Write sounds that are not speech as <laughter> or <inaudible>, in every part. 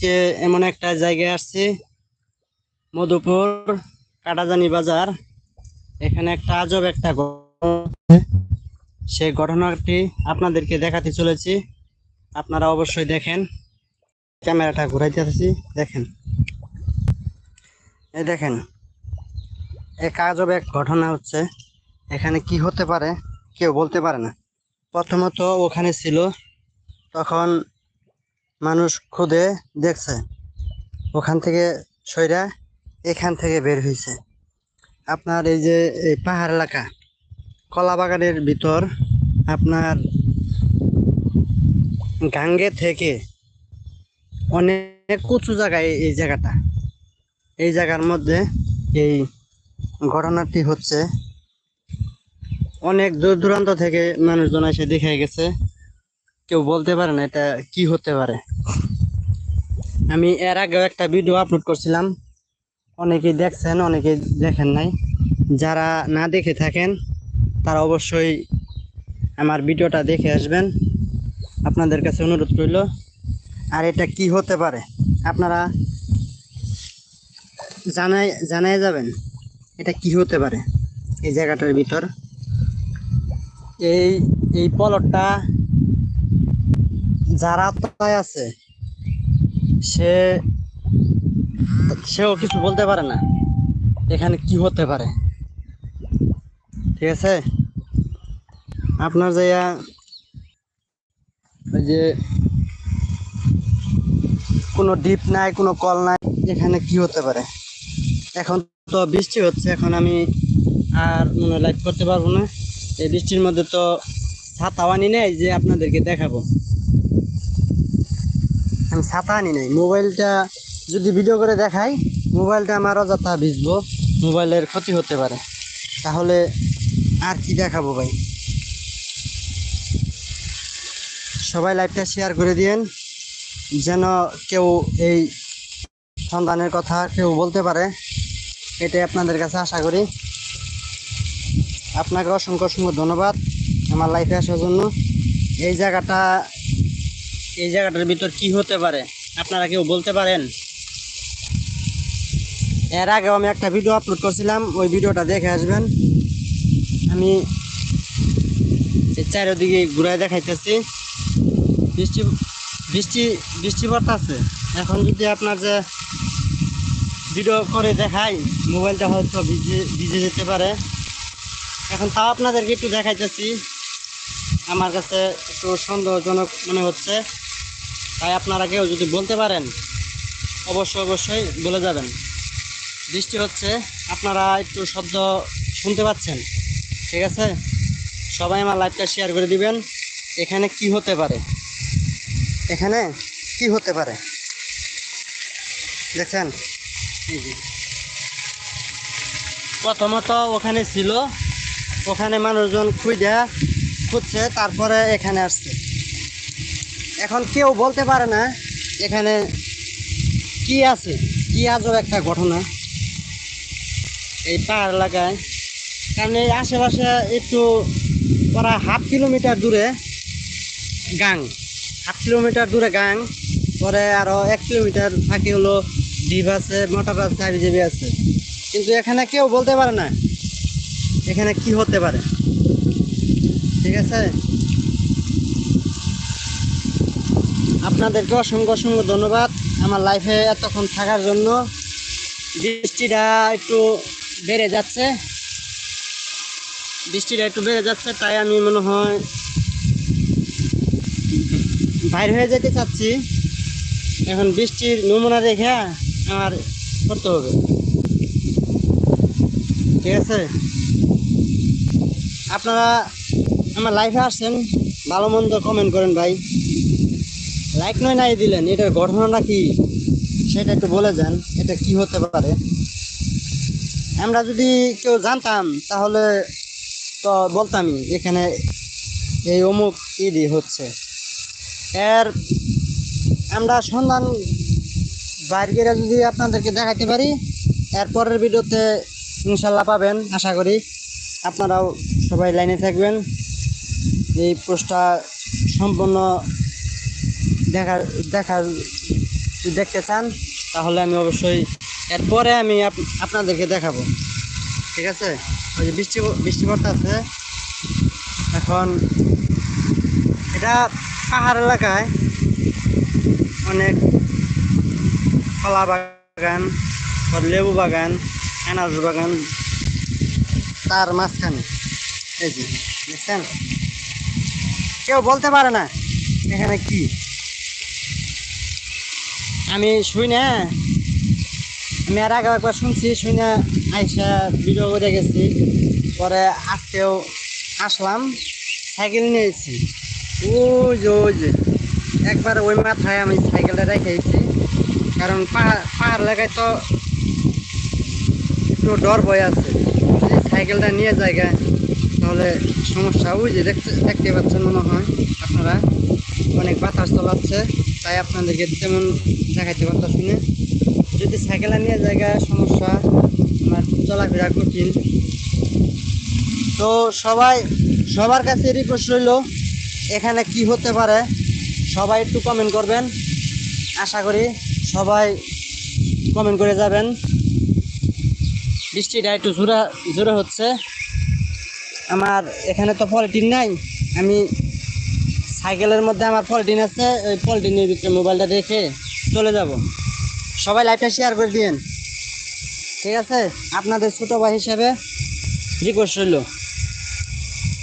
আজকে এমন একটা জায়গায় আসছি, মধুপুর কাটাজানি বাজার। এখানে একটা আজব একটা সেই ঘটনাটি আপনাদেরকে দেখাতে চলেছি। আপনারা অবশ্যই দেখেন। ক্যামেরাটা ঘুরাইতেছি দেখেন। এই দেখেন, এক আজব এক ঘটনা হচ্ছে, এখানে কি হতে পারে কেউ বলতে পারে না। প্রথমত ওখানে ছিল, তখন মানুষ খুদে দেখছে। ওখান থেকে সইরা এখান থেকে বের হয়েছে আপনার এই যে এই পাহাড় এলাকা কলা বাগানের ভিতর আপনার গাঙ্গে থেকে অনেক উঁচু জায়গায় এই জায়গাটা। এই জায়গার মধ্যে এই ঘটনাটি হচ্ছে। অনেক দূর দূরান্ত থেকে মানুষজন এসে দেখে গেছে। কেউ বলতে পারে না এটা কি হতে পারে। আমি এর আগেও একটা ভিডিও আপলোড করছিলাম। অনেকেই দেখছেন, অনেকেই দেখেন নাই। যারা না দেখে থাকেন, তারা অবশ্যই আমার ভিডিওটা দেখে আসবেন। আপনাদের কাছে অনুরোধ রইল, আর এটা কি হতে পারে? আপনারা জানাই জানাই যাবেন, এটা কি হতে পারে এই জায়গাটার ভিতর? এই এই পলটটা যার আত্মায় আছে, সে, সেও কিছু বলতে পারে না। এখানে কি হতে পারে? ঠিক আছে? আপনার যাইয়া ওই যে কোনো ডিপ নাই, কোনো কল নাই, এখানে কি হতে পারে? এখন তো বৃষ্টি হচ্ছে, এখন আমি আর মনে লাইভ করতে পারব না। এই বৃষ্টির মধ্যে তো আনি নেই যে আপনাদেরকে দেখাবো। আমি ছাতা আনি নাই। মোবাইলটা যদি ভিডিও করে দেখাই, মোবাইলটা আমার অযথা ভিজবো। মোবাইলের ক্ষতি হতে পারে। তাহলে আর কি দেখাবো ভাই? সবাই লাইভটা শেয়ার করে দিয়েন, যেন কেউ এই সন্তানের কথা কেউ বলতে পারে। এটাই আপনাদের কাছে আশা করি। আপনাকে অসংখ্য অসংখ্য ধন্যবাদ আমার লাইফে আসার জন্য। এই জায়গাটা এই জায়গাটার ভিতর কি হতে পারে? আপনারা কেউ বলতে পারেন? এর আগেও আমি একটা ভিডিও আপলোড করছিলাম, ওই ভিডিওটা দেখে আসবেন। আমি চারিদিকে ঘুরায় দেখাইতেছি। বৃষ্টি বৃষ্টি বৃষ্টি পড়তেছে এখন যদি আপনার যে ভিডিও করে দেখাই, মোবাইলটা হয়তো ভিজে ভিজে যেতে পারে। এখন তাও আপনাদেরকে একটু দেখাইতেছি। আমার কাছে একটু সন্দেহজনক মনে হচ্ছে। তাই আপনারা কেউ যদি বলতে পারেন, অবশ্যই অবশ্যই বলে যাবেন। বৃষ্টি হচ্ছে, আপনারা একটু শব্দ শুনতে পাচ্ছেন? ঠিক আছে? সবাই আমার লাইভটা শেয়ার করে দিবেন। এখানে কি হতে পারে? এখানে কি হতে পারে? দেখছেন। প্রথমত ওখানে ছিল, ওখানে মানুষজন খুঁজে খুঁজছে, তারপরে এখানে আসছে। এখন কেউ বলতে পারে না এখানে কি আছে, কি আজব একটা ঘটনা। এই পাহাড় এলাকায়। কারণ এই আশেপাশে একটু প্রায় হাফ কিলোমিটার দূরে গাং। হাফ কিলোমিটার দূরে গাং, পরে আরও এক কিলোমিটার ফাঁকি হলো ডিপ আছে মোটর আছে হাবিজাবি আছে। কিন্তু এখানে কেউ বলতে পারে না এখানে কি হতে পারে। ঠিক আছে? আপনাদেরকে অসংখ্য অসংখ্য ধন্যবাদ আমার লাইফে এতক্ষণ থাকার জন্য। বৃষ্টিটা একটু বেড়ে যাচ্ছে। বৃষ্টিটা একটু বেড়ে যাচ্ছে, তাই আমি মনে হয় বাইর হয়ে যেতে চাচ্ছি। এখন বৃষ্টির নমুনা দেখে আমার করতে হবে। ঠিক আছে? আপনারা আমার লাইফে আসছেন ভালো মন্দ কমেন্ট করেন ভাই। লাইক নয়, নাই দিলেন, এটার ঘটনাটা কি? সেটা একটু বলে যান এটা কি হতে পারে? আমরা যদি কেউ জানতাম, তাহলে তো বলতামই, এখানে এই অমুক ইডি হচ্ছে। এর, আমরা সন্ধান বাইরে যদি আপনাদেরকে দেখাতে পারি এরপরের ভিডিওতে ইনশাল্লাহ পাবেন, আশা করি। আপনারাও সবাই লাইনে থাকবেন। এই পোস্টটা সম্পূর্ণ দেখার দেখার দেখতে চান, তাহলে আমি অবশ্যই এরপরে আমি আপ- আপনাদেরকে দেখাবো। ঠিক আছে? ওই যে বৃষ্টি বৃষ্টি পড়তেছে। এখন এটা পাহাড় এলাকায় অনেক কলা বাগান লেবু বাগান আনারস বাগান, তার মাঝখানে। এই যে, দেখছেন? কেউ বলতে পারে না এখানে কি। আমি শুই না আমি আর আগে একবার শুনছি শুই না আইসা ভিডিও করে গেছি। পরে আজকেও আসলাম সাইকেল নিয়েছি। ওই যে ওই যে, একবার ওই মাথায় আমি সাইকেলটা রেখেছি কারণ পাহাড় এলাকায় তো একটু ডর ভয় আছে। সাইকেলটা নিয়ে জায়গায় তাহলে সমস্যা। ওই যে দেখতে দেখতে পাচ্ছেন মনে হয় আপনারা। অনেক বাতাস চলাচ্ছে তাই আপনাদেরকে তেমন দেখাইতে পারতেছি না। যদি সাইকেলটা নিয়ে জায়গায় সমস্যা, আমার চলাফেরা কঠিন। তো সবাই, সবার কাছে রিকোয়েস্ট রইল, এখানে কি হতে পারে, সবাই একটু কমেন্ট করবেন। আশা করি সবাই কমেন্ট করে যাবেন। বৃষ্টিটা একটু জোরে জোরে হচ্ছে। আমার এখানে তো পলিটিন নাই, আমি সাইকেলের মধ্যে আমার পলিটিন আছে, ওই পলিটিনের ভিতরে মোবাইলটা রেখে চলে যাব। সবাই লাইভটা শেয়ার করে দিন ঠিক আছে? আপনাদের ছোটো ভাই হিসেবে রিকোয়েস্ট রইল।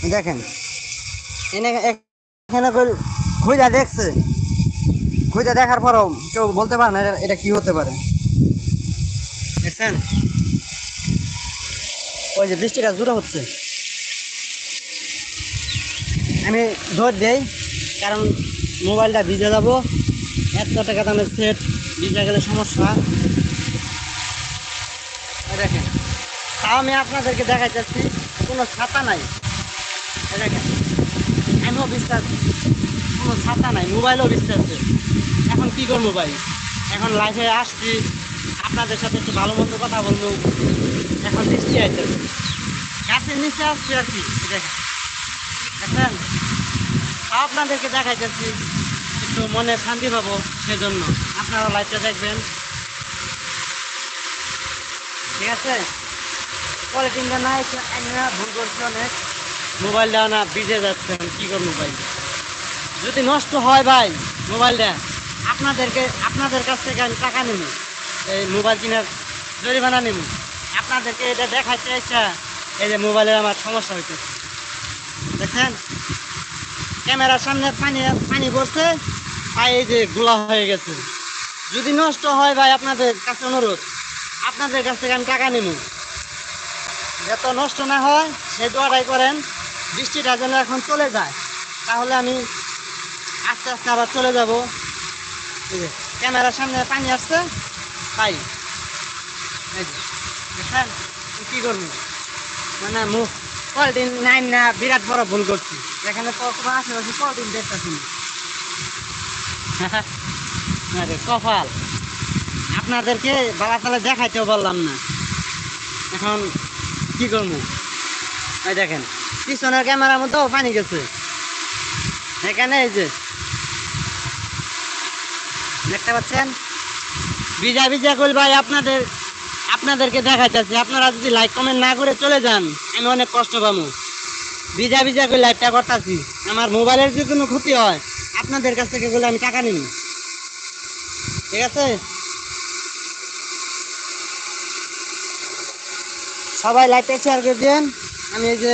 দেখেন। এনে এখানে খুঁজা দেখছে। খুঁজা দেখার পরও কেউ বলতে পারে না এটা- এটা কি হতে পারে। দেখছেন? ওই যে বৃষ্টিটা জোরে হচ্ছে। আমি ধর দেই, কারণ মোবাইলটা ভিজে যাব। একশো টাকা দামের সেট ভিজে গেলে সমস্যা। দেখেন তাও আমি আপনাদেরকে দেখাইতেছি কোনো ছাতা নাই। দেখেন আমিও বিশ্বাস কোনো ছাতা নাই মোবাইলও বিশ্বাস এখন কি করব ভাই? এখন লাইফে আসছি, আপনাদের সাথে একটু ভালো মন্দ কথা বলব। এখন বৃষ্টি আইতে। গাছের নিচে আসছি আর কি দেখেন। দেখেন আপনাদেরকে দেখাইতেছি একটু মনে শান্তি পাবো সেজন্য। আপনারা লাইভটা দেখবেন। ঠিক আছে? কোয়ালিটিটা নাই ভুল করছি অনেক। মোবাইলটা না ভিজে যাচ্ছে, আমি কী করব ভাই? যদি নষ্ট হয় ভাই, মোবাইলটা, আপনাদেরকে, আপনাদের কাছ থেকে আমি টাকা নেব। এই মোবাইল কেনার জরিমানা নেব। আপনাদেরকে এটা দেখাইতে ইচ্ছা এই যে মোবাইলের আমার সমস্যা হইতেছে। দেখেন, ক্যামেরার সামনে পানি পানি পড়ছে। এই যে গোলা হয়ে গেছে। যদি নষ্ট হয় ভাই, আপনাদের কাছে অনুরোধ, আপনাদের কাছ থেকে আমি টাকা নেব যত নষ্ট না হয়, সে দোয়াটাই করেন, বৃষ্টিটা যেন এখন চলে যায়। তাহলে আমি আস্তে আস্তে আবার চলে যাব। ক্যামেরার সামনে পানি আসছে। তাই এই যে, দেখেন কী করব? মানে মুখ কলটিন নাইন না, বিরাট বড় ভুল করছি। এখানে তো কোনো আশেপাশে কলটিন দেখতেছি না। <laughs> আরে কপাল। আপনাদেরকে বালা তালা দেখাইতেও পারলাম না। এখন কি করব? এই দেখেন, পিছনের ক্যামেরার মধ্যেও পানি গেছে। এখানে এই যে, দেখতে পাচ্ছেন? ভিজা ভিজা করি ভাই আপনাদের, আপনাদেরকে দেখাইতেছি। আপনারা যদি লাইক কমেন্ট না করে চলে যান, আমি অনেক কষ্ট পাবো। ভিজা ভিজা করে লাইকটা করতেছি। আমার মোবাইলের যদি কোনো ক্ষতি হয় আপনাদের কাছ থেকে বলে আমি টাকা নিই। ঠিক আছে? সবাই লাইটটা শেয়ার করে দিন আমি এই যে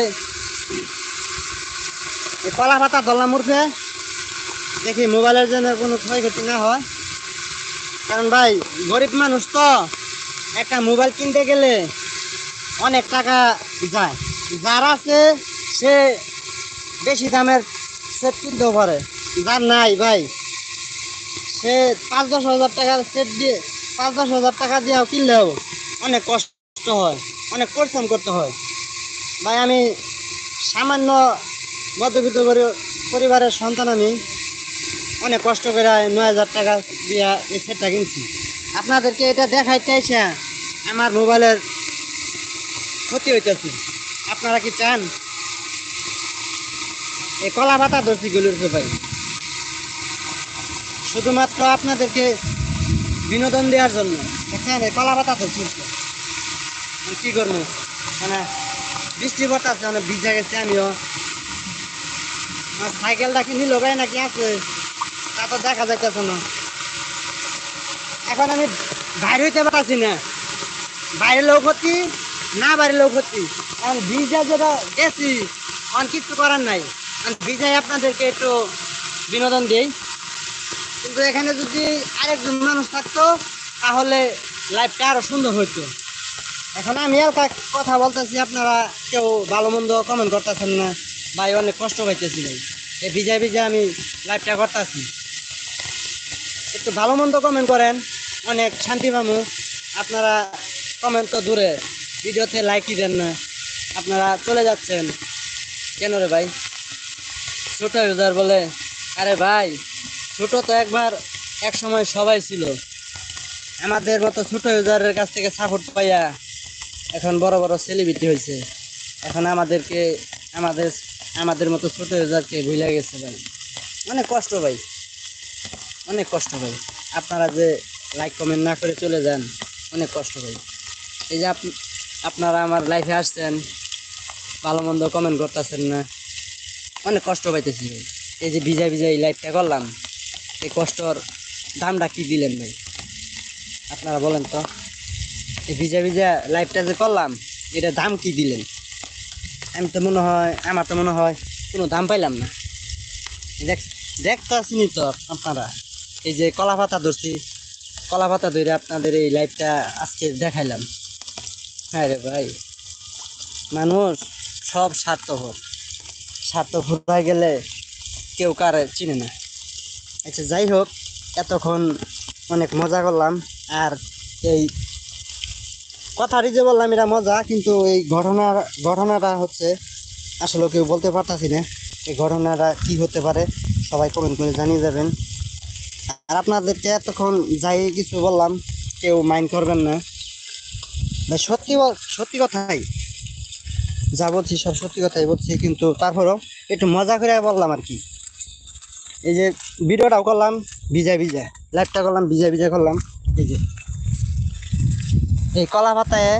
কলা পাতা ধরলাম উঠবে দেখি মোবাইলের জন্য কোনো ক্ষয়ক্ষতি না হয়। কারণ ভাই, গরিব মানুষ তো একটা মোবাইল কিনতে গেলে অনেক টাকা যায়। যার আছে সে বেশি দামের সেট কিনতেও পারে। যার নাই ভাই। সে পাঁচ, দশ হাজার টাকার সেট দিয়ে, পাঁচ, দশ হাজার টাকা দিয়েও কিনলেও অনেক কষ্ট হয়, অনেক পরিশ্রম করতে হয়। ভাই, আমি সামান্য মধ্যবিত্ত পরিবারের সন্তান আমি অনেক কষ্ট করে নয় হাজার টাকা দিয়ে এই সেটটা কিনছি। আপনাদেরকে এটা দেখাইতে চাইছে আমার মোবাইলের ক্ষতি হইতেছে। আপনারা কি চান? এই কলা পাতা ধরছি গুলির ভাই শুধুমাত্র আপনাদেরকে বিনোদন দেওয়ার জন্য। এখানে কলা পাতা তো চলছে কি করব? মানে বৃষ্টি পড়তেছে মানে ভিজা গেছে, আমিও। আমার সাইকেলটা কিনি লোকাই নাকি আছে? তা তো দেখা যাইতেছে না। এখন আমি বাইরে হইতে পারছি না। বাইরে লোক হচ্ছি, না বাইরে লোক হচ্ছি। কারণ ভিজা যেটা গেছি অন কিচ্ছু করার নাই। আমি ভিজাই আপনাদেরকে একটু বিনোদন দিই। কিন্তু এখানে যদি আরেকজন মানুষ থাকতো, তাহলে লাইফটা আরও সুন্দর হইতো। এখন আমি হালকা কথা বলতেছি, আপনারা কেউ ভালো মন্দ কমেন্ট করতেছেন না। ভাই, অনেক কষ্ট পাইতেছি ভাই। এই ভিজা ভিজা আমি লাইফটা করতেছি। একটু ভালো মন্দ কমেন্ট করেন। অনেক শান্তি পামু। আপনারা কমেন্ট তো দূরে। ভিডিওতে লাইকই দেন না। আপনারা চলে যাচ্ছেন। কেন রে ভাই? ছোট ইউজার বলে, আরে ভাই ছোট তো একবার এক সময় সবাই ছিল। আমাদের মতো ছোট ইউজারের কাছ থেকে সাপোর্ট পাইয়া এখন বড় বড় সেলিব্রিটি হয়েছে এখন আমাদেরকে, আমাদের আমাদের মতো ছোট ইউজারকে ভুলে গেছে ভাই। অনেক কষ্ট ভাই। অনেক কষ্ট ভাই। আপনারা যে লাইক কমেন্ট না করে চলে যান, অনেক কষ্ট ভাই। এই যে আপ- আপনারা আমার লাইফে আসছেন, ভালো মন্দ কমেন্ট করতেছেন না, অনেক কষ্ট পাইতেছি ভাই। এই যে ভিজা ভিজা লাইফটা করলাম এই কষ্টর দামটা কি দিলেন ভাই? আপনারা বলেন তো। এই ভিজা ভিজা লাইফটা যে করলাম, এটা দাম কি দিলেন? আমি তো মনে হয়, আমার তো মনে হয় কোনো দাম পাইলাম না। দেখ, দেখতে আসিনি তো আপনারা। এই যে কলা পাতা ধরছি, কলা পাতা ধরে আপনাদের এই লাইফটা আজকে দেখাইলাম। হ্যাঁ রে ভাই, মানুষ সব স্বার্থপর। স্বার্থপর হয়ে গেলে কেউ কারে চিনে না। আচ্ছা যাই হোক, এতক্ষণ অনেক মজা করলাম। আর এই কথাটি যে বললাম, এটা মজা, কিন্তু এই ঘটনার ঘটনাটা হচ্ছে, আসলে কেউ বলতে পারতাছি না এই ঘটনাটা কি হতে পারে। সবাই কমেন্ট করে জানিয়ে যাবেন আর আপনাদেরকে এতক্ষণ যাই কিছু বললাম, কেউ মাইন্ড করবেন না। সত্যি সত্যি কথাই। যা বলছি সব সত্যি কথাই বলছি, কিন্তু তারপরও একটু মজা করে বললাম আর কি। এই যে ভিডিওটাও করলাম ভিজা ভিজা লাইভটা করলাম ভিজা ভিজা করলাম, এই যে। এই কলা পাতায়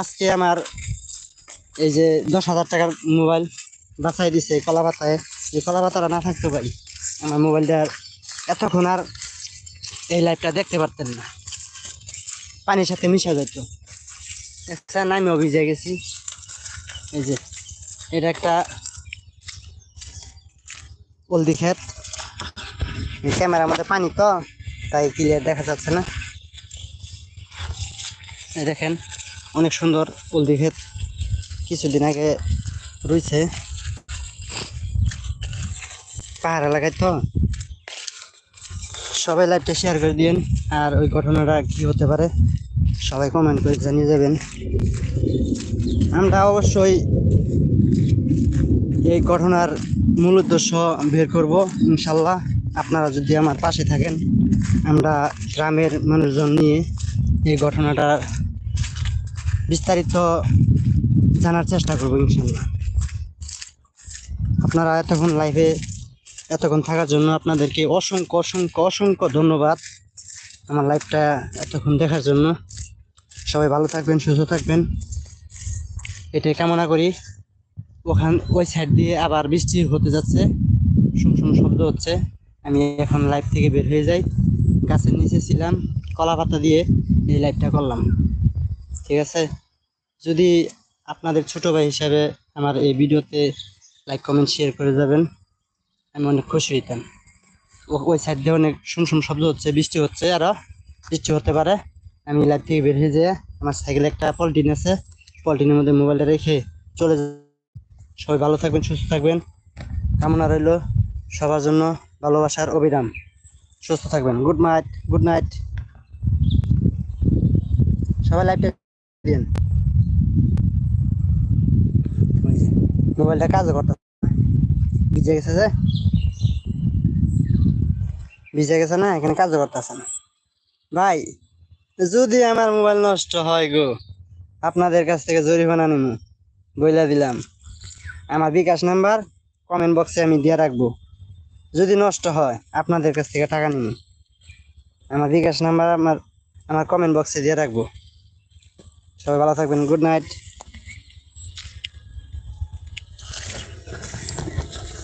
আজকে আমার এই যে দশ হাজার টাকার মোবাইল বাছাই দিছে কলা পাতায়। এই কলা পাতাটা না থাকতে পারি, আমার মোবাইলটা এতক্ষণ আর এই লাইভটা দেখতে পারতেন না। পানির সাথে মিশা যেত একটা নামিও ভিজে গেছি। এই যে, এটা একটা হলদি ক্ষেত ক্যামেরার মধ্যে পানি তো, তাই ক্লিয়ার দেখা যাচ্ছে না। দেখেন, অনেক সুন্দর হলদি ক্ষেত কিছুদিন আগে রয়েছে। পাহাড় এলাকায় তো। সবাই লাইভটা শেয়ার করে দিন আর ওই ঘটনাটা কি হতে পারে, সবাই কমেন্ট করে জানিয়ে যাবেন আমরা অবশ্যই এই ঘটনার মূল উদ্দেশ্য বের করব, ইনশাল্লাহ। আপনারা যদি আমার পাশে থাকেন, আমরা গ্রামের মানুষজন নিয়ে এই ঘটনাটা বিস্তারিত জানার চেষ্টা করব, ইনশাল্লাহ। আপনারা এতক্ষণ লাইভে এতক্ষণ থাকার জন্য আপনাদেরকে অসংখ্য অসংখ্য অসংখ্য ধন্যবাদ আমার লাইভটা এতক্ষণ দেখার জন্য। সবাই ভালো থাকবেন, সুস্থ থাকবেন। এটাই কামনা করি। ওখান, ওই সাইড দিয়ে আবার বৃষ্টি হতে যাচ্ছে। শুন শুন শব্দ হচ্ছে। আমি এখন লাইভ থেকে বের হয়ে যাই। গাছের নিচে ছিলাম, কলা পাতা দিয়ে এই লাইভটা করলাম। ঠিক আছে? যদি আপনাদের ছোট ভাই হিসাবে আমার এই ভিডিওতে লাইক কমেন্ট শেয়ার করে যাবেন, আমি অনেক খুশি হইতাম। ওই সাইড দিয়ে অনেক শুন শুন শব্দ হচ্ছে, বৃষ্টি হচ্ছে আরও বৃষ্টি হতে পারে। আমি লাইভ থেকে বের হয়ে যেয়ে আমার সাইকেলে একটা পলিটিন আছে। পলিটিনের মধ্যে মোবাইলটা রেখে চলে সবাই ভালো থাকবেন, সুস্থ থাকবেন। কামনা রইল সবার জন্য ভালোবাসার অবিরাম সুস্থ থাকবেন। গুড নাইট গুড নাইট সবাই লাইভটা দিন মোবাইলটা কাজও করতে ভিজে গেছে যে। ভিজে গেছে না, এখানে কাজও করতেছে না। ভাই, যদি আমার মোবাইল নষ্ট হয় গো, আপনাদের কাছ থেকে জরিমানা নিব বইলা দিলাম। আমার বিকাশ নাম্বার কমেন্ট বক্সে আমি দিয়ে রাখব। যদি নষ্ট হয়, আপনাদের কাছ থেকে টাকা নিন। আমার বিকাশ নাম্বার আমার আমার কমেন্ট বক্সে দিয়ে রাখব। সবাই ভালো থাকবেন গুড নাইট